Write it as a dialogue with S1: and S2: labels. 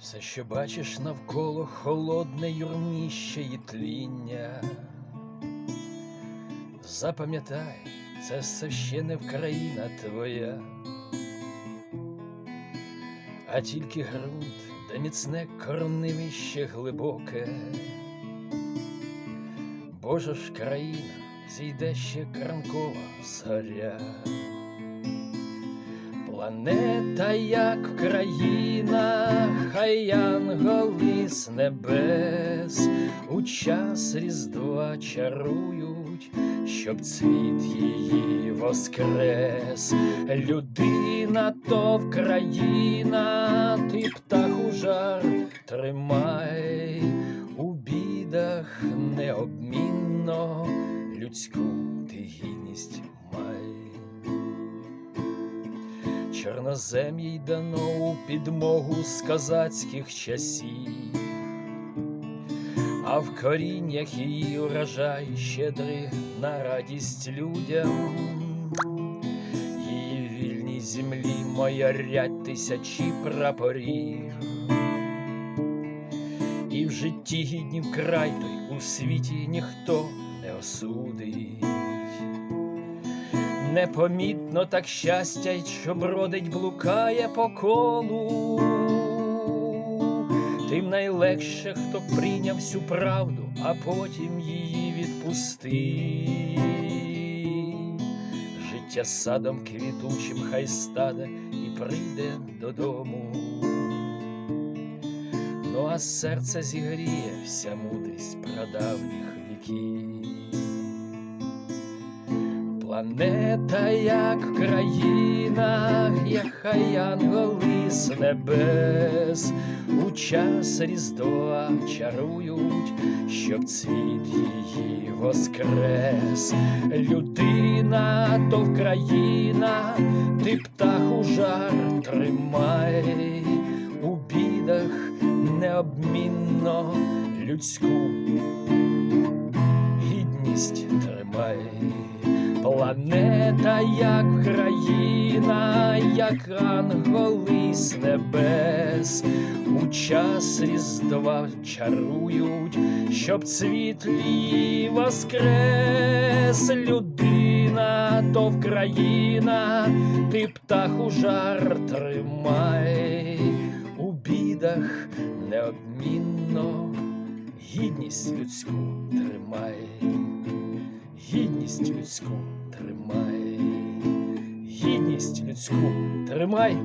S1: Все, що бачиш навколо холодне юрміще і тління. Запам'ятай, це все ще не Вкраїна твоя, а тільки ґрунт, де міцне корневище глибоке. Божа ж країна, зійде ще кранкова зоря. Планета, як країна, хай янголи з небес у час Різдва чарують, щоб цвіт її воскрес. Людина то Вкраїна, ти птаху жар тримай у бідах необмінно людську ти гідність май. Чорнозем'їй й дано у підмогу з козацьких часів, а в коріннях її урожай щедрий на радість людям. Її вільній землі моя рядь тисячі прапорів. І в житті гіднів край той у світі ніхто не осудить. Непомітно так щастя, що бродить, блукає по колу. Тим найлегше, хто прийняв всю правду, а потім її відпустив. Життя садом квітучим хай стане і прийде додому. Ну а серце зігріє вся мудрість прадавніх віків. Планета, як країна, як хай з небес, у час Різдва чарують, щоб цвіт її воскрес. Людина то Вкраїна, ти птаху жар тримай, у бідах необмінно людську гідність тримай. Планета, як країна, як анголи з небес, у час Різдва чарують, щоб цвіт її воскрес. Людина то Вкраїна, ти птаху жар тримай, у бідах неодмінно гідність людську тримай гідність людську тримай, гідність людську тримай.